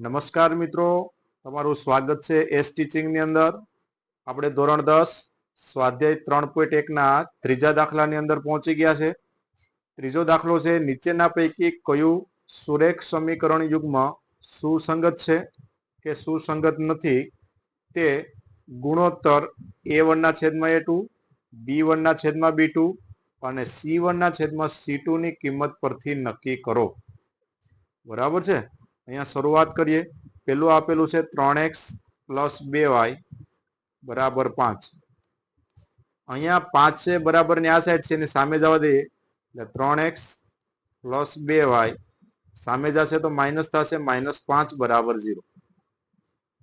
નમસ્કાર મિત્રો, તમારું સ્વાગત છે એસ ટીચિંગની અંદર. આપણે ધોરણ દસ, સ્વાધ્યાય ત્રણ પોઈન્ટ એકના ત્રીજા દાખલાની અંદર પહોંચી ગયા છે. ત્રીજો દાખલો છે, નીચેના પૈકી કયું સુરેખ સમીકરણ યુગ્મ સુસંગત છે કે સુસંગત નથી? તે ગુણોત્તર એ વનના છેદમાં એ ટુ બી વનના છેદમાં બી ટુ અને સી વનના છેદમાં સી ટુની કિંમત પરથી નક્કી કરો. બરાબર છે? અહીંયા શરૂઆત કરીએ. પેલું આપેલું છે ત્રણ એક્સ પ્લસ બે વાય બરાબર પાંચ. અહીંયા પાંચ છે બરાબરની આ સાઈડ છે ને સામે જવા દઈએ. એટલે ત્રણ એક્સ પ્લસ બે વાય સામે જશે તો માઇનસ થશે માઇનસ પાંચ બરાબર ઝીરો.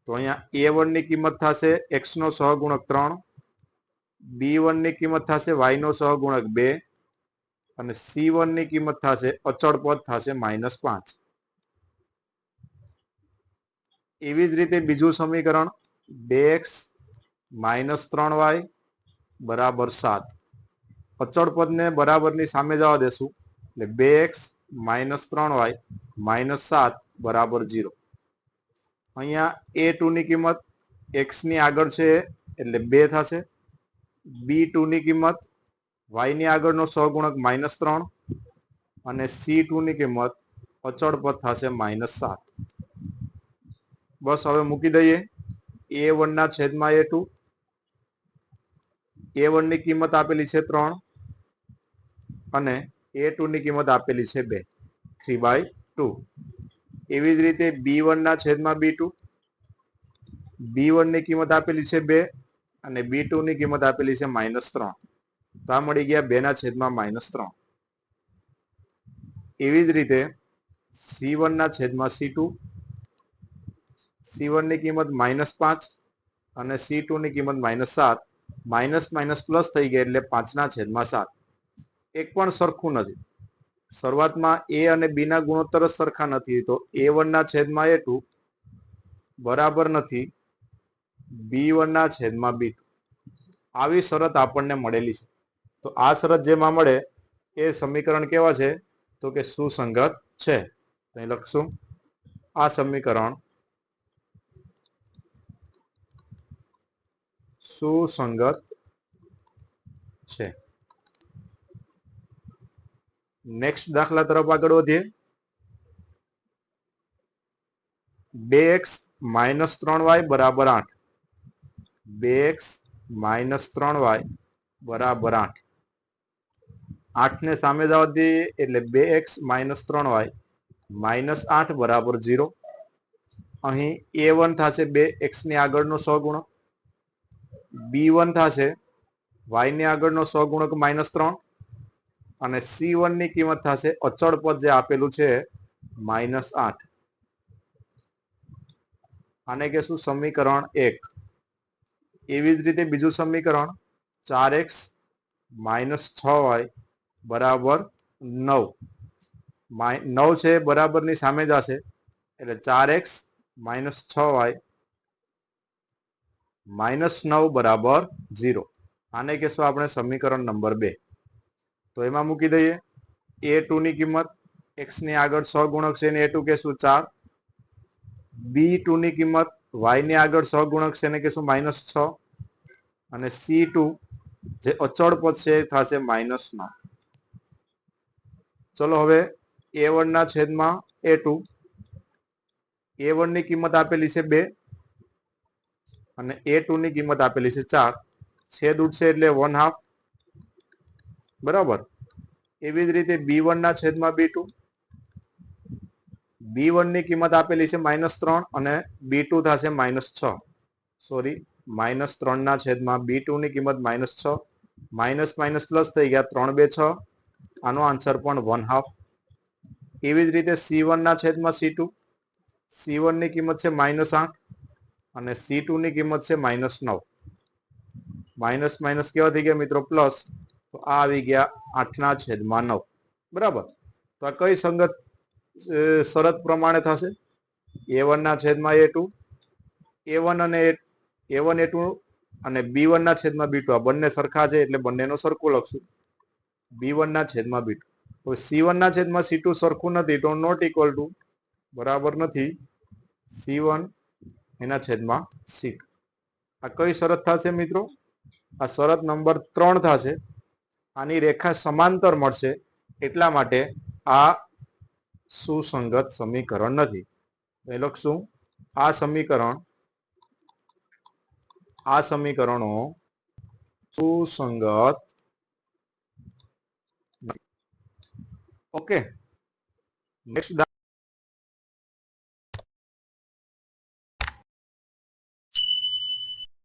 તો અહીંયા એ વનની કિંમત થશે એક્સ નો સહગુણક ત્રણ, બી વનની કિંમત થશે વાય નો સહગુણક બે અને સી વનની કિંમત થશે અચળ પદ થશે માઇનસ પાંચ. એવી જ રીતે બીજું સમીકરણ બે એક્સ માઇનસ ત્રણ વાય બરાબર સાત. અચળ પદને બરાબરની સામે જવા દેશું. એટલે બે એક્સ માઇનસ ત્રણ વાય માઇનસ સાત બરાબર જીરો અહીંયા એ ટુની કિંમત એક્સની આગળ છે એટલે બે થશે. બી ટુની કિંમત વાયની આગળનો સહગુણક માઇનસ ત્રણ અને સી ટુની કિંમત અચળ પદ થશે માઇનસ સાત. બસ હવે મૂકી દઈએ. એ વન ના છેદમાં એ ટુ એ વનની કિંમત આપેલી છે ત્રણ અને એ ટુ ની કિંમત આપેલી છે બે. થ્રી બાય ટુ એવી જ રીતે બી વન ના છેદમાં બી ટુ બી વનની કિંમત આપેલી છે બે અને બી ટુ ની કિંમત આપેલી છે માઇનસ ત્રણ. તો આ મળી ગયા બે ના છેદમાં માઇનસ ત્રણ. એવી જ રીતે સી વન ના છેદમાં સી ટુ સી વનની કિંમત માઇનસ પાંચ અને સી ટુની કિંમત માઇનસ સાત. માઇનસ માઇનસ પ્લસ થઈ ગયા એટલે પાંચના છેદમાં સાત. એક પણ સરખું નથી. શરૂઆતમાં એ અને બી ના ગુણોત્તર જ સરખા નથી. તો એ વનના છેદમાં એ ટુ બરાબર નથી. બી વનના છેદમાં બી આવી શરત આપણને મળેલી છે. તો આ શરત જેમાં મળે એ સમીકરણ કેવા છે? તો કે સુસંગત છે. અહીં લખશું. આ સમીકરણ સુસંગત છે. નેક્સ્ટ દાખલા તરફ આગળ વધીએ. બે એક્સ માઇનસ ત્રણ વાય બરાબર આઠ. બે એક્સ માઇનસ ત્રણ વાય બરાબર આઠ. આઠ ને સામે જવા દઈએ એટલે બે એક્સ માઇનસ ત્રણ વાય માઇનસ આઠ બરાબર ઝીરો. અહીં એ વન થશે બે એક્સની આગળનો સહગુણક બી વન થશે. વાયની આગળનો સહગુણક માઇનસ ત્રણ અને સી વનની કિંમત થશે. અચળ પદ જે આપેલું છે માઇનસ આઠ. આને કહેશું સમીકરણ એક. એવી જ રીતે બીજું સમીકરણ ચાર એક્સ માઇનસ છ વાય બરાબર નવ. નવ છે, બરાબરની સામે જશે એટલે ચાર એક્સ માઇનસ છ વાય માઇનસ નવ બરાબર ઝીરો. આને કહેશું આપણે સમીકરણ નંબર બે. તો એમાં મૂકી દઈએ. એ ટુ ની કિંમત એક્સની આગળ સહગુણક છે ને એ ટુ કહેશું ચાર. બી ટુ ની કિંમત વાયની આગળ સહગુણક છે ને કહેશું માઇનસ છ. અને સી ટુ જે અચળ પદ છે એ થશે માઇનસ નવ. ચલો હવે એ વનના છેદમાં એ ટુ. એ વનની કિંમત આપેલી છે બે. અને એ ટુ ની કિંમત આપેલી છે ચાર. છેદ ઉઠશે એટલે વન હાફ બરાબર? એવી જ રીતે બી વનના છેદમાં બી ટુ બી વનની કિંમત આપેલી છે માઇનસ ત્રણ અને બી થશે માઇનસ છ. સોરી માઇનસ ત્રણ ના છેદમાં બી ટુ ની કિંમત માઇનસ છ. માઇનસ માઇનસ પ્લસ થઈ ગયા ત્રણ, બે, છ. આનો આન્સર પણ વન હાફ એવી જ રીતે સી વનના છેદમાં સી ટુ સી વનની કિંમત છે માઇનસ આઠ. અને સી ટુની કિંમત છે માઇનસ નવ. માઇનસ માઇનસ કેવા થઈ ગયા મિત્રો? પ્લસ તો આ આવી ગયા આઠના છેદમાં નવ. બરાબર? તો આ કઈ સંગત શરત પ્રમાણે થશે? એ વનના છેદમાં એ ટુ એ વન અને એ વન એ ટુ અને બી વનના છેદમાં બી આ બંને સરખા છે એટલે બંનેનો સરખું લખશું. બી વનના છેદમાં બી ટુ સી વનના છેદમાં સી સરખું નથી તો નોટ ઇક્વલ ટુ બરાબર નથી. સી વન એના છેદમાં સી. આ કઈ શરત થશે મિત્રો? આ શરત નંબર ત્રણ થશે. આની રેખા સમાંતર મળશે એટલા માટે આ સુસંગત સમીકરણ નથી. એ લખશું આ સમીકરણ, આ સમીકરણો સુસંગત ઓકે. નેક્સ્ટ